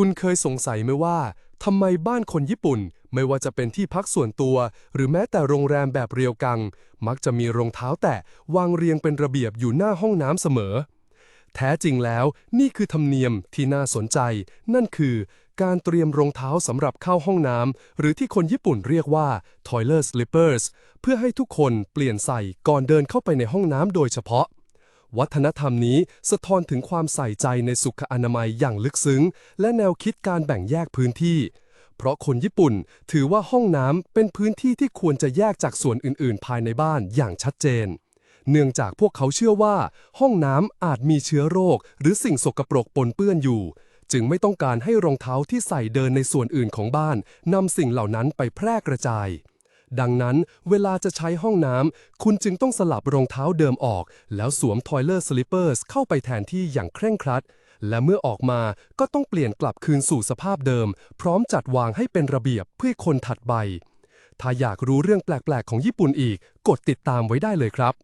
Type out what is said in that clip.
คุณเคยสงสัยไหมว่าทำไมบ้านคนญี่ปุ่น ไม่ว่าจะเป็นที่พักส่วนตัว หรือแม้แต่โรงแรมแบบเรียวกัง มักจะมีรองเท้าแตะวางเรียงเป็นระเบียบอยู่หน้าห้องน้ำเสมอ แท้จริงแล้วนี่คือธรรมเนียมที่น่าสนใจ นั่นคือ การเตรียมรองเท้าสำหรับเข้าห้องน้ำหรือที่คนญี่ปุ่นเรียกว่า toilet slippers เพื่อให้ทุกคนเปลี่ยนใส่ก่อนเดินเข้าไปในห้องน้ำโดยเฉพาะ วัฒนธรรมนี้สะท้อนถึงความใส่ใจในสุขอนามัยอย่างลึกซึ้ง และแนวคิดการแบ่งแยกพื้นที่ เพราะคนญี่ปุ่นถือว่าห้องน้ำเป็นพื้นที่ที่ควรจะแยกจากส่วนอื่น ๆ ภายในบ้านอย่างชัดเจน เนื่องจากพวกเขาเชื่อว่า ห้องน้ำอาจมีเชื้อโรค หรือสิ่งสกปรกปนเปื้อนอยู่ จึงไม่ต้องการให้รองเท้าที่ใส่เดินในส่วนอื่นของบ้านนำสิ่งเหล่านั้นไปแพร่กระจาย ดังนั้นเวลาจะใช้ห้องน้ำ คุณจึงต้องสลับรองเท้าเดิมออก แล้วสวมทอยเลอร์สลิปเปอร์สเข้าไปแทนที่อย่างเคร่งครัด และเมื่อออกมาก็ต้องเปลี่ยนกลับคืนสู่สภาพเดิม พร้อมจัดวางให้เป็นระเบียบเพื่อคนถัดไป ถ้าอยากรู้เรื่องแปลก ๆ ของญี่ปุ่นอีก กดติดตามไว้ได้เลยครับ